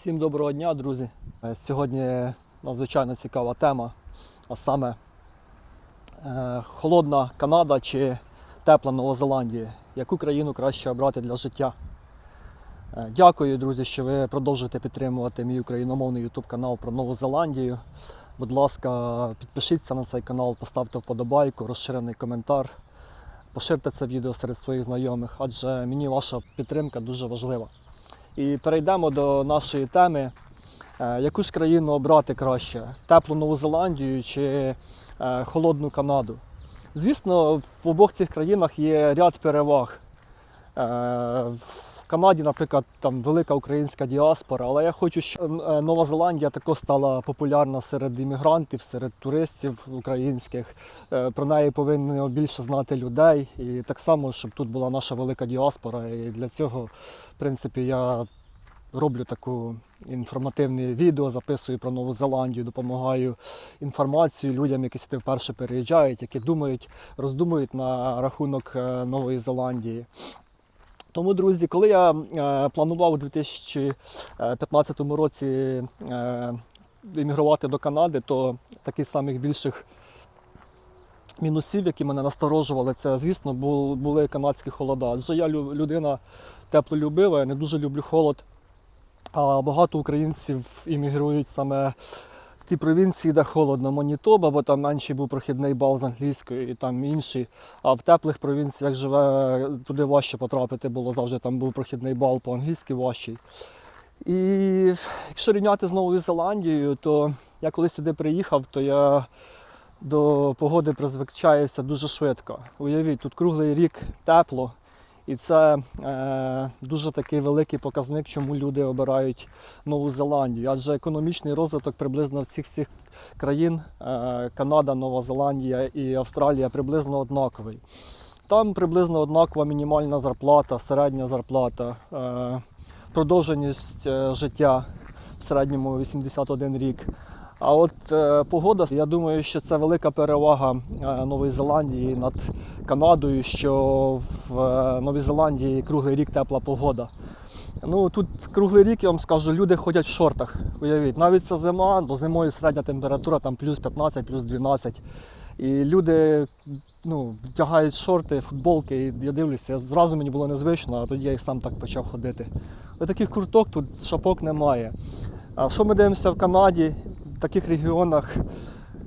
Всім доброго дня, друзі. Е, Сьогодні надзвичайно цікава тема, а саме е, холодна Канада чи тепла Нова Зеландія. Яку країну краще обрати для життя? Е, Дякую, друзі, що ви продовжуєте підтримувати мій україномовний YouTube канал про Нову Зеландію. Будь ласка, підпишіться на цей канал, поставте вподобайку, розширений коментар, поширте це відео серед своїх знайомих, адже мені ваша підтримка дуже важлива. І перейдемо до нашої теми. Е, Яку ж країну обрати краще? Теплу Нову Зеландію чи е, холодну Канаду? Звісно, в обох цих країнах є ряд переваг. Канаді, наприклад, там велика українська діаспора, але я хочу, щоб е, Нова Зеландія також стала популярна серед іммігрантів, серед туристів українських. Е, Про неї повинно більше знати людей. І так само, щоб тут була наша велика діаспора. І для цього, в принципі, я роблю таку інформативне відео, записую про Нову Зеландію, допомагаю інформацію людям, які сюди вперше переїжджають, які думають, роздумують на рахунок е, Нової Зеландії. Тому, друзі, коли я е, планував у 2015 році е, іммігрувати до Канади, то таких самих більших мінусів, які мене насторожували, це, звісно, були канадські холода. Адже я лю- людина теплолюбива, я не дуже люблю холод. А багато українців іммігрують саме ті провінції, де холодно, Манітоба, бо там менший був прохідний бал з англійської і там інші. А в теплих провінціях живе туди важче потрапити було завжди. Там був прохідний бал по-англійськи важчий. І якщо рівняти з Новою Зеландією, то я коли сюди приїхав, то я до погоди призвичаюся дуже швидко. Уявіть, тут круглий рік тепло, і це е, дуже такий великий показник, чому люди обирають Нову Зеландію. Адже економічний розвиток приблизно всіх всіх країн е, Канада, Нова Зеландія і Австралія приблизно однаковий. Там приблизно однакова мінімальна зарплата, середня зарплата, е, продовженість е, життя в середньому 81 рік. А от е, погода, я думаю, що це велика перевага е, Нової Зеландії над Канадою, що в е, Новій Зеландії круглий рік тепла погода. Ну тут круглий рік, я вам скажу, люди ходять в шортах. Уявіть, навіть це зима, бо зимою середня температура там плюс 15, плюс 12. І люди ну, вдягають шорти, футболки, і я дивлюся, зразу мені було незвично, а тоді я і сам так почав ходити. Ось таких курток тут шапок немає. А що ми дивимося в Канаді? В таких регіонах,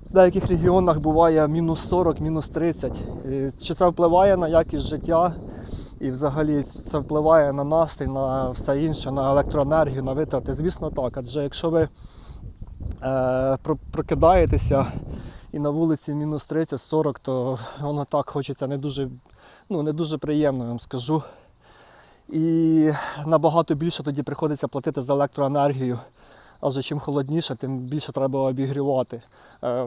в деяких регіонах буває мінус 40, мінус 30. І Чи це впливає на якість життя? І взагалі це впливає на настрій, на все інше, на електроенергію, на витрати. Звісно, так. Адже якщо ви е, прокидаєтеся і на вулиці мінус 30-40, то воно так хочеться не дуже, ну, не дуже приємно, я вам скажу. І набагато більше тоді приходиться платити за електроенергію. Адже чим холодніше, тим більше треба обігрівати. Е,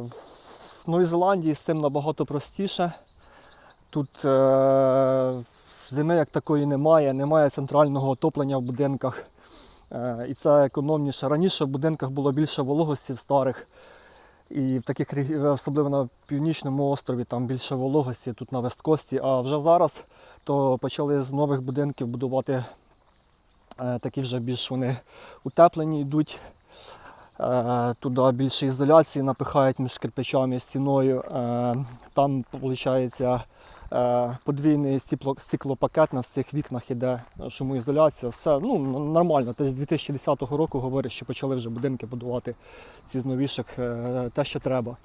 В Новій Зеландії з цим набагато простіше. Тут е, зими як такої немає, немає центрального отоплення в будинках. Е, і це економніше. Раніше в будинках було більше вологості в старих. І в таких особливо на північному острові там більше вологості, тут на Весткості. А вже зараз то почали з нових будинків будувати такі вже більш вони утеплені йдуть. Е, Туди більше ізоляції напихають між кирпичами стіною. Е, Там, виходить, е, подвійний стекло- стеклопакет на всіх вікнах іде, шумоізоляція, все ну, нормально. Десь з 2010 року говорять, що почали вже будинки будувати ці з новіших, те, що треба.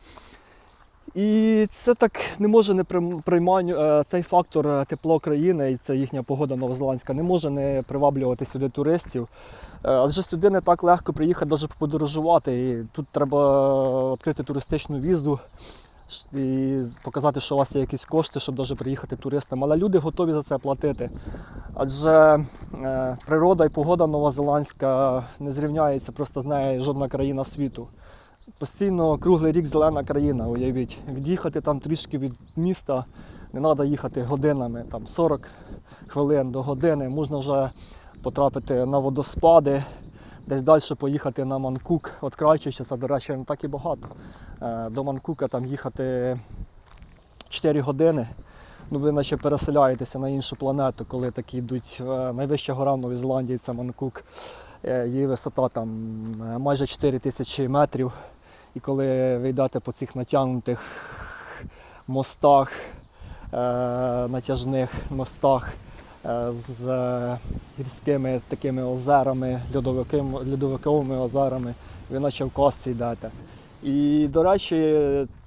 І це так не може не прийм- е, цей фактор е, тепло країни і це їхня погода новозеландська не може не приваблювати сюди туристів. Е, Адже сюди не так легко приїхати, навіть подорожувати. І тут треба відкрити туристичну візу і показати, що у вас є якісь кошти, щоб навіть приїхати туристам. Але люди готові за це платити. Адже природа і погода новозеландська не зрівняється просто з нею жодна країна світу. Постійно круглий рік зелена країна, уявіть. Від'їхати там трішки від міста, не треба їхати годинами, там 40 хвилин до години. Можна вже потрапити на водоспади, десь далі поїхати на Манкук. От Крайчича, це, до речі, не так і багато. Е, До Манкука там їхати 4 години. Ну, ви наче переселяєтеся на іншу планету, коли такі йдуть. Е, Найвища гора в Новій Зеландії це Манкук. Е, Її висота там е, майже 4 тисячі метрів. І коли ви йдете по цих натягнутих мостах, е, натяжних мостах з гірськими такими озерами, льодовиковими озерами, ви наче в казці йдете. І, до речі,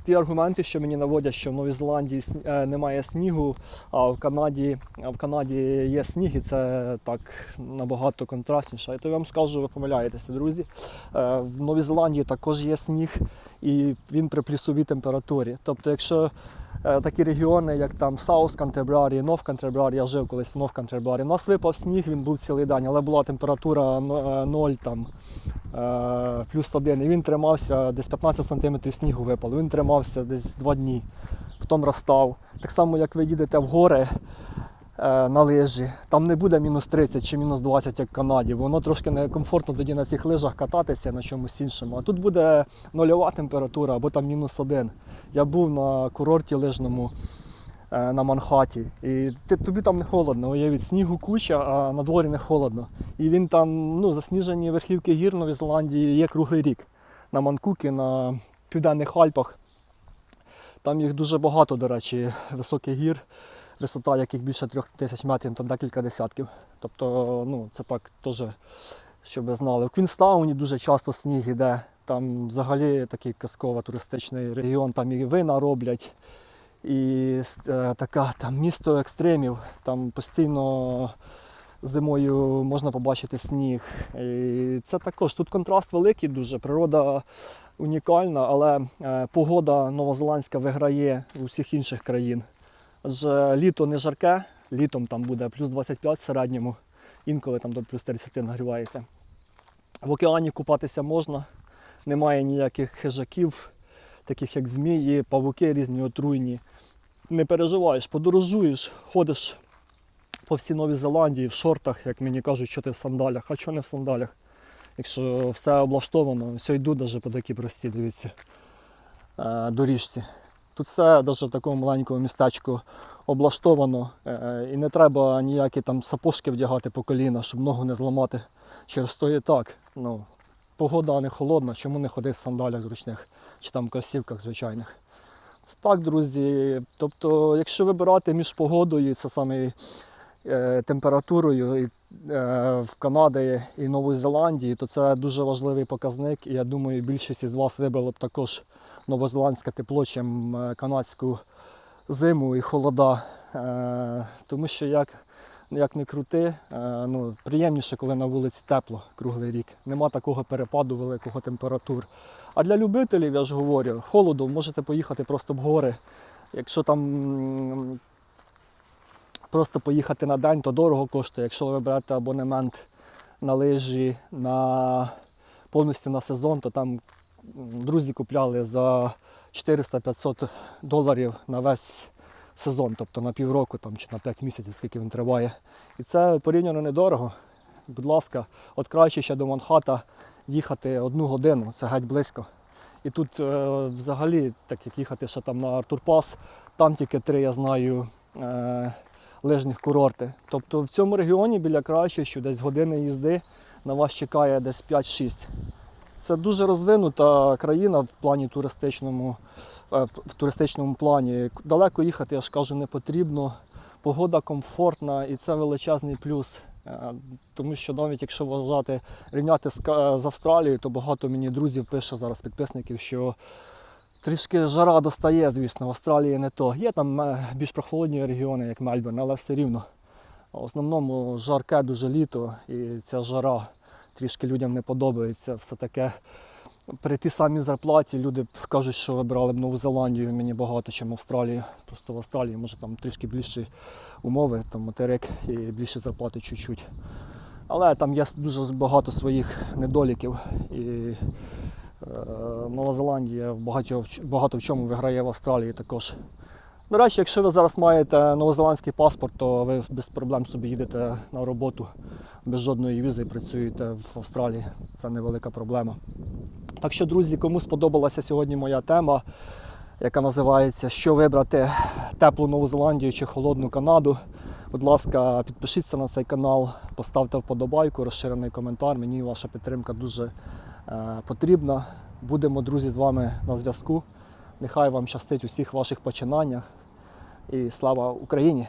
ті аргументи, що мені наводять, що в Новій Зеландії е, немає снігу, а в Канаді, а в Канаді є сніг, і це так набагато контрастніше. То я вам скажу, ви помиляєтеся, друзі. Е, В Новій Зеландії також є сніг, і він при плюсовій температурі. Тобто, якщо такі регіони, як там Саус Кантербрарі, Нов Кантербрарі, я жив колись в Нов Кантербрарі, у нас випав сніг, він був цілий день, але була температура 0 там, е, плюс 1. І він тримався, десь 15 см снігу випало. Він тримався десь 2 дні, потім розстав. Так само, як ви їдете в гори е, на лижі, там не буде мінус 30 чи мінус 20, як в Канаді. Воно трошки некомфортно тоді на цих лижах кататися на чомусь іншому. А тут буде нульова температура або там мінус один. Я був на курорті лижному е, на Манхаті. І тобі там не холодно, уявіть, снігу куча, а на дворі не холодно. І він там, ну, засніжені верхівки гір в Новій Зеландії є круглий рік. На Манкукі, на південних Альпах. Там їх дуже багато, до речі, високих гір, висота яких більше трьох тисяч метрів, там декілька десятків. Тобто, ну, це так теж, щоб ви знали. В Квінстауні дуже часто сніг іде. Там взагалі такий казково туристичний регіон, там і вина роблять. І е, така там місто екстремів, там постійно зимою можна побачити сніг. І це також тут контраст великий дуже, природа унікальна, але е, погода новозеландська виграє у всіх інших країн. Адже літо не жарке, літом там буде плюс 25 в середньому, інколи там до плюс 30 нагрівається. В океані купатися можна, немає ніяких хижаків, таких як змії, павуки різні отруйні. Не переживаєш, подорожуєш, ходиш по всій Новій Зеландії в шортах, як мені кажуть, що ти в сандалях, а що не в сандалях. Якщо все облаштовано, все йду навіть по такій простій, дивіться, е, доріжці. Тут все навіть в такому маленькому містечку облаштовано е, і не треба ніякі там сапожки вдягати по коліна, щоб ногу не зламати. Через то і так. Ну, погода не холодна, чому не ходити в сандалях зручних чи там кросівках звичайних. Це так, друзі. Тобто, якщо вибирати між погодою, це саме е, температурою і, е, в Канаді і Нової Зеландії, то це дуже важливий показник. І я думаю, більшість із вас вибрали б також новозеландське тепло, чим е, канадську зиму і холода. Е, тому що як, як не крути, е, ну, приємніше, коли на вулиці тепло круглий рік. Нема такого перепаду великого температур. А для любителів, я ж говорю, холоду можете поїхати просто в гори. Якщо там просто поїхати на день, то дорого коштує. Якщо ви берете абонемент на лижі на повністю на сезон, то там друзі купляли за 400-500 доларів на весь сезон, тобто на півроку там, чи на 5 місяців, скільки він триває. І це порівняно недорого. Будь ласка, от краще ще до Манхата їхати одну годину, це геть близько. І тут е, взагалі, так як їхати ще там на Артурпас, там тільки три, я знаю, е, лижних курорти. Тобто в цьому регіоні біля краще, що десь години їзди на вас чекає десь 5-6. Це дуже розвинута країна в плані туристичному, е, в туристичному плані. Далеко їхати, я ж кажу, не потрібно. Погода комфортна і це величезний плюс. Е, Тому що навіть якщо вважати рівняти з, Австралією, то багато мені друзів пише зараз підписників, що трішки жара достає, звісно, в Австралії не то. Є там е, більш прохолодні регіони, як Мельбурн, але все рівно. В основному жарке дуже літо і ця жара трішки людям не подобається. Все таке при тій самій зарплаті люди кажуть, що вибирали б Нову Зеландію мені багато, ніж Австралію. Просто в Австралії може там трішки більші умови, там материк і більше зарплати чуть-чуть. Але там є дуже багато своїх недоліків. І е, Нова Зеландія багато, багато в чому виграє в Австралії також. До речі, якщо ви зараз маєте новозеландський паспорт, то ви без проблем собі їдете на роботу без жодної візи і працюєте в Австралії. Це невелика проблема. Так що, друзі, кому сподобалася сьогодні моя тема, яка називається Що вибрати теплу Нову Зеландію чи холодну Канаду. Будь ласка, підпишіться на цей канал, поставте вподобайку, розширений коментар. Мені ваша підтримка дуже е, потрібна. Будемо, друзі, з вами на зв'язку. Нехай вам щастить усіх ваших починаннях. І слава Україні!